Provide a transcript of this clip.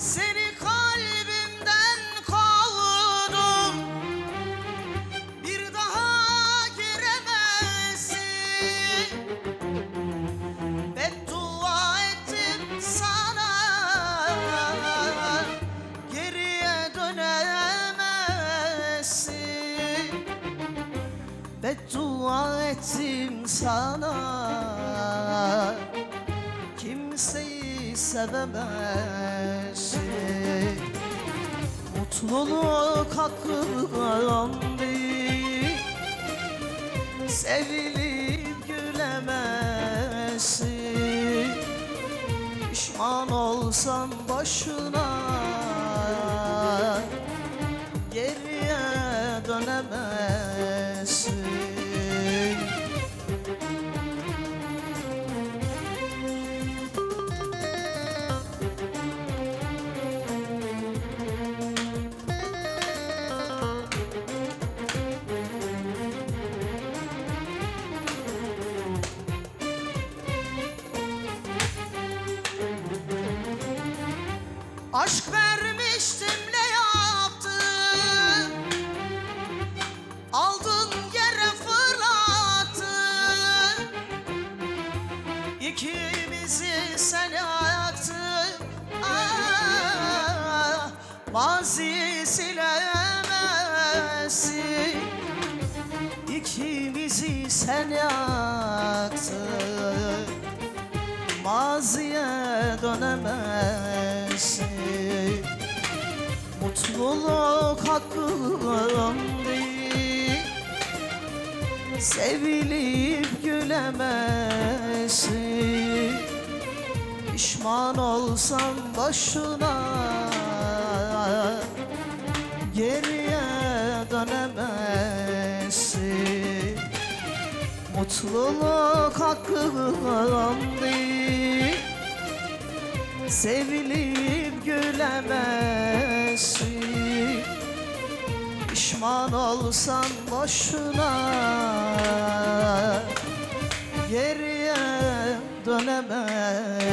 Seni kalbimden kovdum Bir daha giremezsin. Beddua ettim sana. Geriye dönemezsin. Beddua ettim sana. Kimseyi sevemezsin. Mutluluk hakkın değil Sevilip gülemezsin. Pişman olsan başına Geriye dönemezsin Aşk vermiştim ne yaptın Aldın yere fırlattın İkimizi sen yaktın ah, Mazi silemezsin. İkimizi sen yaktın maziye dönemezsin. Mutluluk hakkın değil. Sevilip gülemezsin. Pişman olsan başına Geriye dönemezsin. Mutluluk hakkın değil Sevilip gülemezsin. Pişman olsan boşuna Geriye dönemezsin